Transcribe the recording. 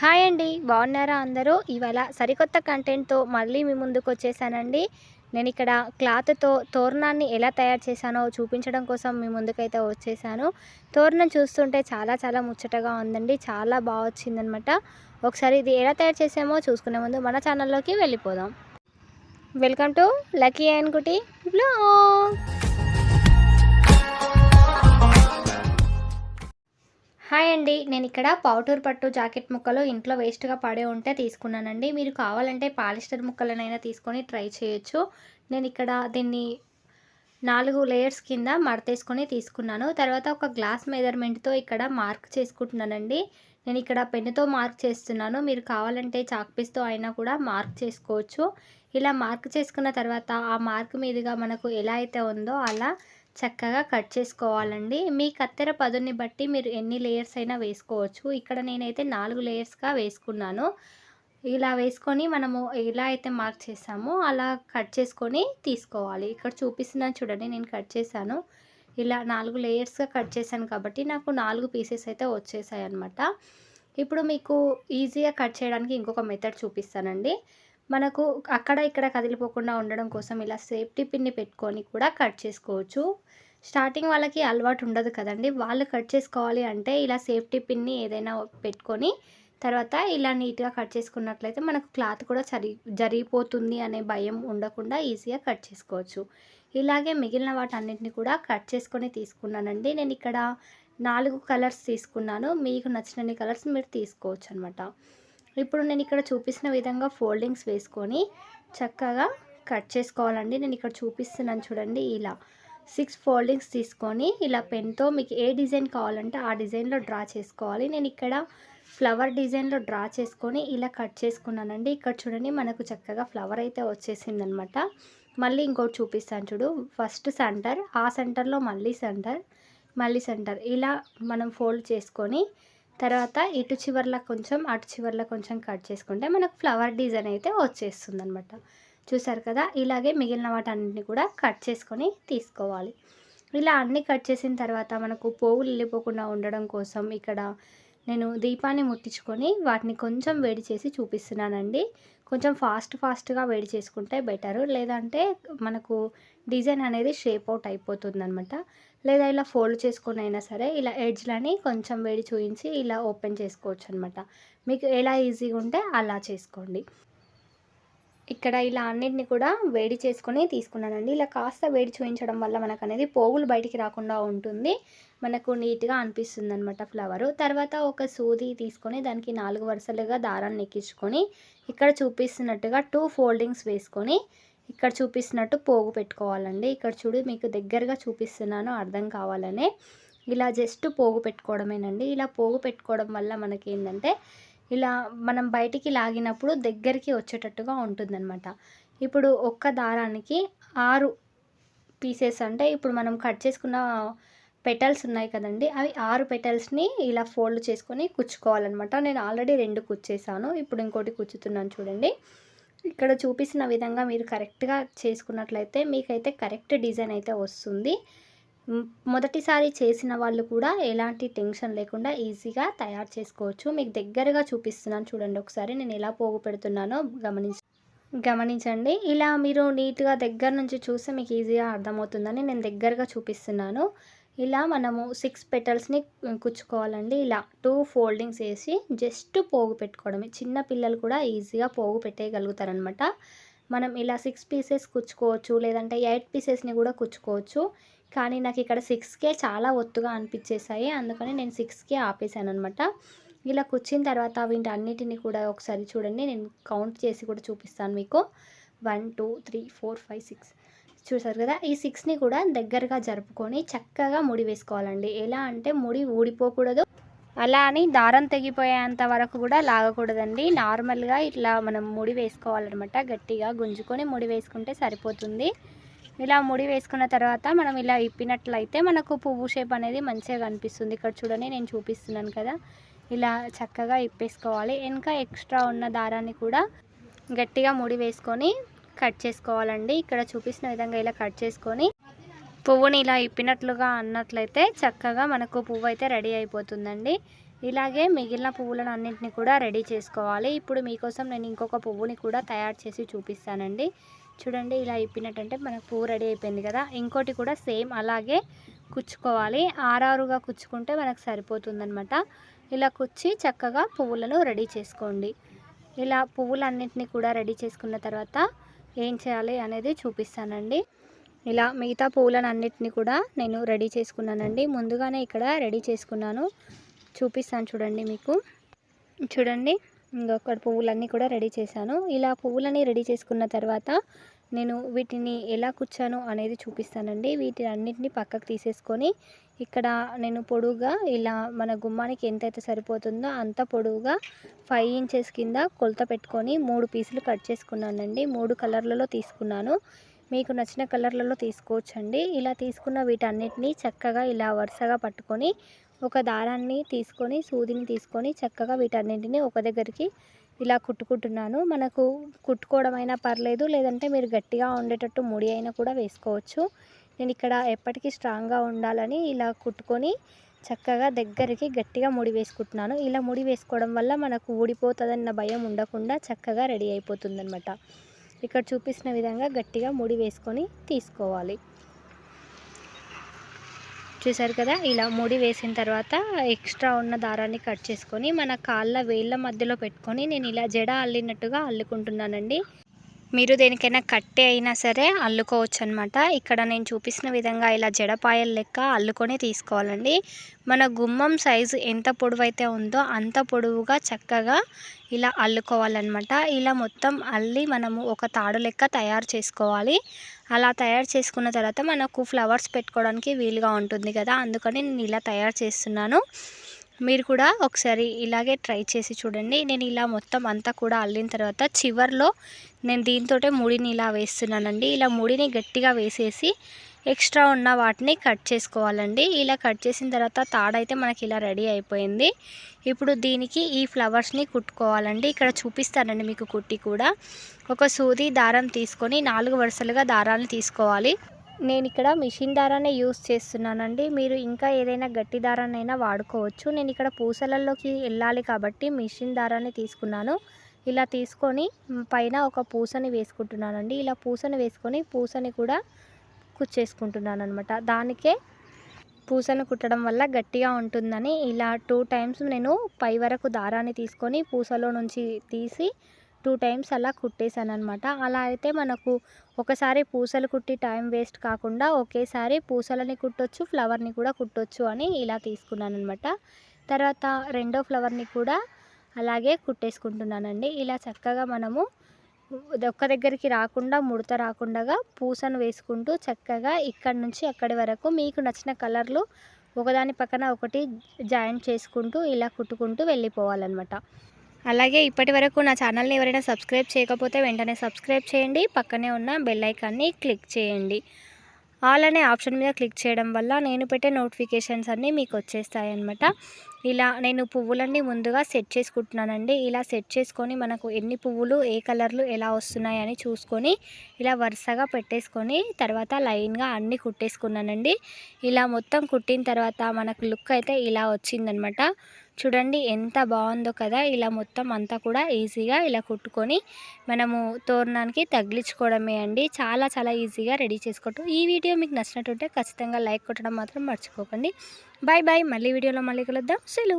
Hi అండి బాగున్నారా అందరూ? ఇవాళ సరికొత్త కంటెంట్తో మళ్ళీ మీ ముందుకు వచ్చేసానండి. నేను ఇక్కడ క్లాత్తో తోరణాన్ని ఎలా తయారు చేశానో చూపించడం కోసం మీ ముందుకైతే వచ్చేసాను. తోరణం చూస్తుంటే చాలా చాలా ముచ్చటగా ఉందండి చాలా బాగా వచ్చిందనమాట. ఒకసారి ఇది ఎలా తయారు చేసామో చూసుకునే ముందు మన ఛానల్లోకి వెళ్ళిపోదాం. Welcome to lucky and cutie blog. Hi అండి. నేను ఇక్కడ పౌటూర్ పట్టు జాకెట్ ముక్కలు ఇంట్లో వేస్ట్గా పడే ఉంటే తీసుకున్నానండి. మీరు కావాలంటే పాలిస్టర్ ముక్కలనైనా తీసుకొని ట్రై చేయొచ్చు. నేను ఇక్కడ దీన్ని నాలుగు లేయర్స్ కింద మడతేసుకొని తీసుకున్నాను. తర్వాత ఒక గ్లాస్ మెజర్మెంట్తో ఇక్కడ మార్క్ చేసుకుంటున్నానండి. నేను ఇక్కడ పెన్నుతో మార్క్ చేస్తున్నాను. మీరు కావాలంటే చాక్పీస్తో అయినా కూడా మార్క్ చేసుకోవచ్చు. ఇలా మార్క్ చేసుకున్న తర్వాత ఆ మార్క్ మీదుగా మనకు ఎలా అయితే ఉందో అలా చక్కగా కట్ చేసుకోవాలండి. మీ కత్తెర పదుని బట్టి మీరు ఎన్ని లేయర్స్ అయినా వేసుకోవచ్చు. ఇక్కడ నేనైతే నాలుగు లేయర్స్గా వేసుకున్నాను. ఇలా వేసుకొని మనము ఎలా అయితే మార్క్ చేసామో. అలా కట్ చేసుకొని తీసుకోవాలి. ఇక్కడ చూపిస్తున్నాను చూడండి నేను కట్ చేశాను. ఇలా నాలుగు లేయర్స్గా కట్ చేశాను కాబట్టి నాకు నాలుగు పీసెస్ అయితే వచ్చేసాయి అనమాట ఇప్పుడు మీకు ఈజీగా కట్ చేయడానికి ఇంకొక మెథడ్ చూపిస్తానండి. మనకు అక్కడ ఇక్కడ కదిలిపోకుండా ఉండడం కోసం ఇలా సేఫ్టీ పిన్ని పెట్టుకొని కూడా కట్ చేసుకోవచ్చు. స్టార్టింగ్ వాళ్ళకి అలవాటు ఉండదు కదండి. వాళ్ళు కట్ చేసుకోవాలి అంటే ఇలా సేఫ్టీ పిన్ని ఏదైనా పెట్టుకొని తర్వాత ఇలా నీట్గా కట్ చేసుకున్నట్లయితే మనకు క్లాత్ కూడా జరి జరిగిపోతుంది అనే భయం ఉండకుండా ఈజీగా కట్ చేసుకోవచ్చు. ఇలాగే మిగిలిన వాటన్నిటిని కూడా కట్ చేసుకొని తీసుకున్నానండి. నేను ఇక్కడ నాలుగు కలర్స్ తీసుకున్నాను. మీకు నచ్చినన్ని కలర్స్ మీరు తీసుకోవచ్చు అనమాట ఇప్పుడు నేను ఇక్కడ చూపిస్తున్న విధంగా ఫోల్డింగ్స్ వేసుకొని చక్కగా కట్ చేసుకోవాలండి. నేను ఇక్కడ చూపిస్తున్నాను చూడండి ఇలా సిక్స్ ఫోల్డింగ్స్ తీసుకొని ఇలా పెన్తో మీకు ఏ డిజైన్ కావాలంటే ఆ డిజైన్లో డ్రా చేసుకోవాలి. నేను ఇక్కడ ఫ్లవర్ డిజైన్లో డ్రా చేసుకొని ఇలా కట్ చేసుకున్నానండి. ఇక్కడ చూడండి మనకు చక్కగా ఫ్లవర్ అయితే వచ్చేసిందనమాట. మళ్ళీ ఇంకోటి చూపిస్తాను చూడు. ఫస్ట్ సెంటర్ ఆ సెంటర్లో మళ్ళీ సెంటర్ మళ్ళీ సెంటర్ ఇలా మనం ఫోల్డ్ చేసుకొని తర్వాత ఇటు చివర్లో కొంచెం అటు చివర్ల కొంచెం కట్ చేసుకుంటే మనకు ఫ్లవర్ డిజైన్ అయితే వచ్చేస్తుంది అనమాట చూసారు కదా? ఇలాగే మిగిలిన వాటన్నిటిని కూడా కట్ చేసుకొని తీసుకోవాలి. ఇలా అన్నీ కట్ చేసిన తర్వాత మనకు పోగులు వెళ్ళిపోకుండా ఉండడం కోసం ఇక్కడ నేను దీపాన్ని ముట్టించుకొని వాటిని కొంచెం వేడి చేసి చూపిస్తున్నానండి. కొంచెం ఫాస్ట్ ఫాస్ట్గా వేడి చేసుకుంటే బెటరు. లేదంటే మనకు డిజైన్ అనేది షేప్ అవుట్ అయిపోతుంది అనమాట లేదా ఇలా ఫోల్డ్ చేసుకొని అయినా సరే ఇలా ఎడ్జ్లని కొంచెం వేడి చూపించి ఇలా ఓపెన్ చేసుకోవచ్చు అనమాట మీకు ఎలా ఈజీగా ఉంటే అలా చేసుకోండి. ఇక్కడ ఇలా అన్నిటిని కూడా వేడి చేసుకుని తీసుకున్నానండి. ఇలా కాస్త వేడి చూపించడం వల్ల మనకు అనేది పోగులు బయటికి రాకుండా ఉంటుంది. మనకు నీట్గా అనిపిస్తుంది అనమాట ఫ్లవర్. తర్వాత ఒక సూది తీసుకొని దానికి నాలుగు వరుసలుగా దారాన్ని ఎక్కించుకొని ఇక్కడ చూపిస్తున్నట్టుగా టూ ఫోల్డింగ్స్ వేసుకొని ఇక్కడ చూపిస్తున్నట్టు పోగు పెట్టుకోవాలండి. ఇక్కడ చూడు మీకు దగ్గరగా చూపిస్తున్నాను అర్థం కావాలనే. ఇలా జస్ట్ పోగు పెట్టుకోవడమేనండి. ఇలా పోగు పెట్టుకోవడం వల్ల మనకి ఏంటంటే ఇలా మనం బయటికి లాగినప్పుడు దగ్గరికి వచ్చేటట్టుగా ఉంటుందన్నమాట. ఇప్పుడు ఒక్క దారానికి ఆరు పీసెస్ అంటే ఇప్పుడు మనం కట్ చేసుకున్న పెటల్స్ ఉన్నాయి కదండి అవి ఆరు పెటల్స్ని ఇలా ఫోల్డ్ చేసుకొని కుచ్చుకోవాలన్నమాట. నేను ఆల్రెడీ రెండు కుచ్చేసాను ఇప్పుడు ఇంకోటి కుచ్చుతున్నాను చూడండి. ఇక్కడ చూపిస్తున్న విధంగా మీరు కరెక్ట్గా చేసుకున్నట్లయితే మీకైతే కరెక్ట్ డిజైన్ అయితే వస్తుంది. మొదటిసారి చేసిన వాళ్ళు కూడా ఎలాంటి టెన్షన్ లేకుండా ఈజీగా తయారు చేసుకోవచ్చు. మీకు దగ్గరగా చూపిస్తున్నాను చూడండి ఒకసారి నేను ఎలా పోగు పెడుతున్నానో గమనించ గమనించండి. ఇలా మీరు నీట్గా దగ్గర నుంచి చూస్తే మీకు ఈజీగా అర్థమవుతుందని నేను దగ్గరగా చూపిస్తున్నాను. ఇలా మనము సిక్స్ పెటల్స్ని కుచ్చుకోవాలండి. ఇలా టూ ఫోల్డింగ్స్ వేసి జస్ట్ పోగు పెట్టుకోవడమే. చిన్న పిల్లలు కూడా ఈజీగా పోగు పెట్టేయగలుగుతారనమాట. మనం ఇలా సిక్స్ పీసెస్ కుచ్చుకోవచ్చు లేదంటే ఎయిట్ పీసెస్ని కూడా కుచ్చుకోవచ్చు. కానీ నాకు ఇక్కడ సిక్స్కే చాలా ఒత్తుగా అనిపించేసాయి అందుకని నేను సిక్స్కే ఆపేసాను అనమాట ఇలా కూర్చిన తర్వాత వీటన్నిటిని కూడా ఒకసారి చూడండి. నేను కౌంట్ చేసి కూడా చూపిస్తాను మీకు. One two three four five six. చూసారు కదా? ఈ సిక్స్ని కూడా దగ్గరగా జరుపుకొని చక్కగా ముడి వేసుకోవాలండి. ఎలా అంటే ముడి ఊడిపోకూడదు. అలా అని దారం తెగిపోయేంత వరకు కూడా లాగకూడదండి. నార్మల్గా ఇట్లా మనం ముడి వేసుకోవాలన్నమాట. గట్టిగా గుంజుకొని ముడి వేసుకుంటే సరిపోతుంది. ఇలా ముడి వేసుకున్న తర్వాత మనం ఇలా ఇప్పినట్లయితే మనకు పువ్వు షేప్ అనేది మంచిగా కనిపిస్తుంది. ఇక్కడ చూడండి నేను చూపిస్తున్నాను కదా. ఇలా చక్కగా ఇప్పేసుకోవాలి ఇంకా ఎక్స్ట్రా ఉన్న దారాన్ని కూడా గట్టిగా ముడి వేసుకొని కట్ చేసుకోవాలండి. ఇక్కడ చూపిస్తున్న విధంగా ఇలా కట్ చేసుకొని పువ్వుని ఇలా ఇప్పినట్లుగా అన్నట్లయితే చక్కగా మనకు పువ్వు అయితే రెడీ అయిపోతుందండి. ఇలాగే మిగిలిన పువ్వులను అన్నింటినీ కూడా రెడీ చేసుకోవాలి. ఇప్పుడు మీకోసం నేను ఇంకొక పువ్వుని కూడా తయారు చేసి చూపిస్తానండి. చూడండి ఇలా ఇప్పినట్టంటే మనకు పువ్వు రెడీ అయిపోయింది కదా. ఇంకోటి కూడా సేమ్ అలాగే కుచ్చుకోవాలి. ఆరారుగా కుచ్చుకుంటే మనకు సరిపోతుందనమాట ఇలా కుచ్చి చక్కగా పువ్వులను రెడీ చేసుకోండి. ఇలా పువ్వులన్నింటినీ కూడా రెడీ చేసుకున్న తర్వాత ఏం చేయాలి అనేది చూపిస్తానండి. ఇలా మిగతా పువ్వులను అన్నిటిని కూడా నేను రెడీ చేసుకున్నానండి. ముందుగానే ఇక్కడ రెడీ చేసుకున్నాను. చూపిస్తాను చూడండి మీకు. చూడండి ఇంకొక పువ్వులన్నీ కూడా రెడీ చేశాను. ఇలా పువ్వులని రెడీ చేసుకున్న తర్వాత నేను వీటిని ఎలా కుచ్చాను అనేది చూపిస్తానండి. వీటి అన్నింటినీ పక్కకు తీసేసుకొని ఇక్కడ నేను పొడువుగా ఇలా మన గుమ్మానికి ఎంతైతే సరిపోతుందో అంత పొడవుగా ఫైవ్ ఇంచెస్ కింద కొలత పెట్టుకొని మూడు పీసులు కట్ చేసుకున్నానండి. మూడు కలర్లలో తీసుకున్నాను. మీకు నచ్చిన కలర్లలో తీసుకోవచ్చండి. ఇలా తీసుకున్న వీటన్నిటిని చక్కగా ఇలా వరుసగా పట్టుకొని ఒక దారాన్ని తీసుకొని సూదిని తీసుకొని చక్కగా వీటన్నింటిని ఒక దగ్గరికి ఇలా కుట్టుకుంటున్నాను. మనకు కుట్టుకోవడం అయినా పర్లేదు లేదంటే మీరు గట్టిగా ఉండేటట్టు ముడి అయినా కూడా వేసుకోవచ్చు. నేను ఇక్కడ ఎప్పటికీ స్ట్రాంగ్గా ఉండాలని ఇలా కుట్టుకొని చక్కగా దగ్గరికి గట్టిగా ముడి వేసుకుంటున్నాను. ఇలా ముడి వేసుకోవడం వల్ల మనకు ఊడిపోతుందన్న భయం ఉండకుండా చక్కగా రెడీ అయిపోతుందనమాట ఇక్కడ చూపిస్తున్న విధంగా గట్టిగా ముడి వేసుకొని తీసుకోవాలి. చూసారు కదా ఇలా ముడి వేసిన తర్వాత ఎక్స్ట్రా ఉన్న దారాన్ని కట్ చేసుకొని మన కాళ్ళ వేళ్ళ మధ్యలో పెట్టుకొని నేను ఇలా జడ అల్లినట్టుగా అల్లుకుంటున్నానండి. మీరు దేనికైనా కట్టె అయినా సరే అల్లుకోవచ్చు అనమాట ఇక్కడ నేను చూపిస్తున్న విధంగా ఇలా జడపాయల లెక్క అల్లుకొని తీసుకోవాలండి. మన గుమ్మం సైజు ఎంత పొడవైతే ఉందో అంత పొడవుగా చక్కగా ఇలా అల్లుకోవాలన్నమాట. ఇలా మొత్తం అల్లి మనము ఒక తాడు లెక్క తయారు చేసుకోవాలి. అలా తయారు చేసుకున్న తర్వాత మనకు ఫ్లవర్స్ పెట్టుకోవడానికి వీలుగా ఉంటుంది కదా. అందుకని నేను ఇలా తయారు చేస్తున్నాను. మీరు కూడా ఒకసారి ఇలాగే ట్రై చేసి చూడండి. నేను ఇలా మొత్తం అంతా కూడా అల్లిన తర్వాత చివర్లో నేను దీంతో ముడిని ఇలా వేస్తున్నానండి. ఇలా ముడిని గట్టిగా వేసేసి ఎక్స్ట్రా ఉన్న వాటిని కట్ చేసుకోవాలండి. ఇలా కట్ చేసిన తర్వాత తాడైతే మనకి ఇలా రెడీ అయిపోయింది. ఇప్పుడు దీనికి ఈ ఫ్లవర్స్ని కుట్టుకోవాలండి. ఇక్కడ చూపిస్తానండి మీకు కుట్టి కూడా. ఒక సూది దారం తీసుకొని నాలుగు వరుసలుగా దారాలను తీసుకోవాలి. నేను ఇక్కడ మిషన్ దారానే యూస్ చేస్తున్నానండి. మీరు ఇంకా ఏదైనా గట్టి దారానైనా వాడుకోవచ్చు. నేను ఇక్కడ పూసలలోకి వెళ్ళాలి కాబట్టి మిషన్ దారాన్ని తీసుకున్నాను. ఇలా తీసుకొని పైన ఒక పూసని వేసుకుంటున్నానండి. ఇలా పూసని వేసుకొని పూసని కూడా కుచ్చేసుకుంటున్నాను అనమాట దానికే పూసను కుట్టడం వల్ల గట్టిగా ఉంటుందని ఇలా టూ టైమ్స్ నేను పై వరకు దారాన్ని తీసుకొని పూసలో నుంచి తీసి టూ టైమ్స్ అలా కుట్టేశాను అనమాట అలా అయితే మనకు ఒకసారి పూసలు కుట్టి టైం వేస్ట్ కాకుండా ఒకేసారి పూసలని కుట్టొచ్చు ఫ్లవర్ని కూడా కుట్టొచ్చు అని ఇలా తీసుకున్నాను అనమాట తర్వాత రెండో ఫ్లవర్ని కూడా అలాగే కుట్టేసుకుంటున్నానండి. ఇలా చక్కగా మనము ఒక్క దగ్గరికి రాకుండా ముడత రాకుండా పూసను వేసుకుంటూ చక్కగా ఇక్కడి నుంచి అక్కడి వరకు మీకు నచ్చిన కలర్లు ఒకదాని పక్కన ఒకటి జాయింట్ చేసుకుంటూ ఇలా కుట్టుకుంటూ వెళ్ళిపోవాలన్నమాట. అలాగే ఇప్పటి వరకు నా ఛానల్ని ఎవరైనా సబ్స్క్రైబ్ చేయకపోతే వెంటనే సబ్స్క్రైబ్ చేయండి. పక్కనే ఉన్న బెల్ ఐకాన్ని క్లిక్ చేయండి. ఆల్ అనే ఆప్షన్ మీద క్లిక్ చేయడం వల్ల నేను పెట్టే నోటిఫికేషన్స్ అన్నీ మీకు వచ్చేస్తాయి అనమాట ఇలా నేను పువ్వులన్నీ ముందుగా సెట్ చేసుకుంటున్నానండి. ఇలా సెట్ చేసుకొని మనకు ఎన్ని పువ్వులు ఏ కలర్లు ఎలా వస్తున్నాయి అని చూసుకొని ఇలా వరుసగా పెట్టేసుకొని తర్వాత లైన్గా అన్నీ కుట్టేసుకున్నానండి. ఇలా మొత్తం కుట్టిన తర్వాత మనకు లుక్ అయితే ఇలా వచ్చిందనమాట చూడండి ఎంత బాగుందో కదా. ఇలా మొత్తం అంతా కూడా ఈజీగా ఇలా కుట్టుకొని మనము తోరణానికి తగిలించుకోవడమే అండి. చాలా చాలా ఈజీగా రెడీ చేసుకోవటం. ఈ వీడియో మీకు నచ్చినట్టుంటే ఖచ్చితంగా లైక్ కొట్టడం మాత్రం మర్చిపోకండి. Bye bye. మళ్ళీ వీడియోలో మళ్ళీ కలుద్దాం. సెలవు.